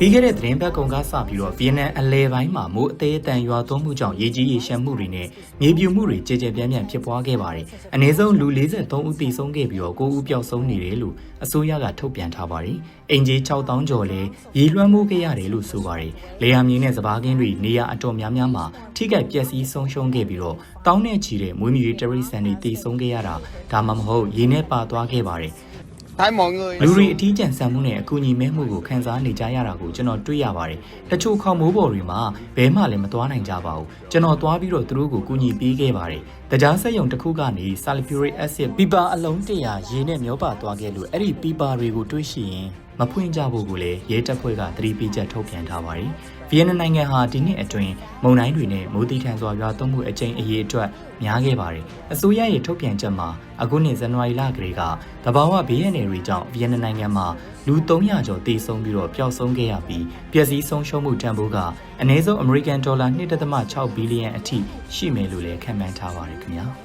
ပြီးခဲ့တဲ့သတင်းပတ်ကုန်ကစပြီးတော့ဗီယက်နမ်အလဲပိုင်းမှာမိုးအသေးအတန်ရွာသွန်းမှုကြောင့်ရေကြီးရေရှမ်းမှုတွေနဲ့မြေပြိုမှုတွေကြည်ကြဲပြန့်ပြန့်ဖြစ်ပွားခဲ့ပါတယ်။အနည်းဆုံးလူ43ဦးသေဆုံးခဲ့ပြီးတော့9ဦးပျောက်ဆုံးနေတယ်လို့အစိုးရကထုတ်ပြန်ထားပါတယ်။အင်ဂျီ6000ကျော်လည်းရေလွှမ်းမိုးခဲ့ရတယ်လို့ဆိုပါတယ်။လေယာဉ်မြေနဲ့စပားကင်းတွေနေရာအတော်များများမှာထိခိုက်ပျက်စီးဆုံးရှုံးခဲ့ပြီးတော့တောင်းနဲ့ချီတဲ့မွေးမြူရေးတရိတ်ဆန်တွေသေဆုံးခဲ့ရတာဒါမှမဟုတ်ရေနဲ့ပါသွားခဲ့ပါတယ်။ Thấy mọi người လူတွေအထီးကျန်ဆန်မှုနဲ့အကူအညီမဲမှုကိုခံစားနေကြရတာကိုကျွန်တော်တွေ့ရပါတယ်။တချို့ခေါမိုးပေါ်တွေမှာဘဲမှလည်းမသွားနိုင်ကြပါဘူး။ကျွန်တော်သွားပြီးတော့သူတို့ကိုကူညီပေးခဲ့ပါတယ်။တကြားဆက်ယုံတစ်ခုကနေ sulfuric acid ပီပါအလုံး100ရေနဲ့မျောပါသွားခဲ့လို့အဲ့ဒီပီပါတွေကိုတွေးရှိရင် မဖွင့်ကြဖို့ကိုလည်းရဲတပ်ဖွဲ့ကသတိပေးချက်ထုတ်ပြန်ထားပါတယ်။ဗီယက်နမ်နိုင်ငံဟာဒီနှစ်အတွင်းမုန်တိုင်းတွေနဲ့မိုးတိထန်စွာရွာသွန်းမှုအကြိမ်အရေးအတွက်များခဲ့ပါတယ်။အစိုးရရဲ့ထုတ်ပြန်ချက်မှာအခုနှစ်ဇန်နဝါရီလကလေးကတဘာဝဘေးရန်တွေကြောင့်ဗီယက်နမ်နိုင်ငံမှာလူ300ကျော်သေဆုံးပြီးတော့ပျောက်ဆုံးခဲ့ရပြီးပျက်စီးဆုံးရှုံးမှုတန်ဖိုးကအနည်းဆုံးအမေရိကန်ဒေါ်လာ1.6ဘီလီယံအထိရှိမယ်လို့လည်းခန့်မှန်းထားပါတယ်ခင်ဗျာ။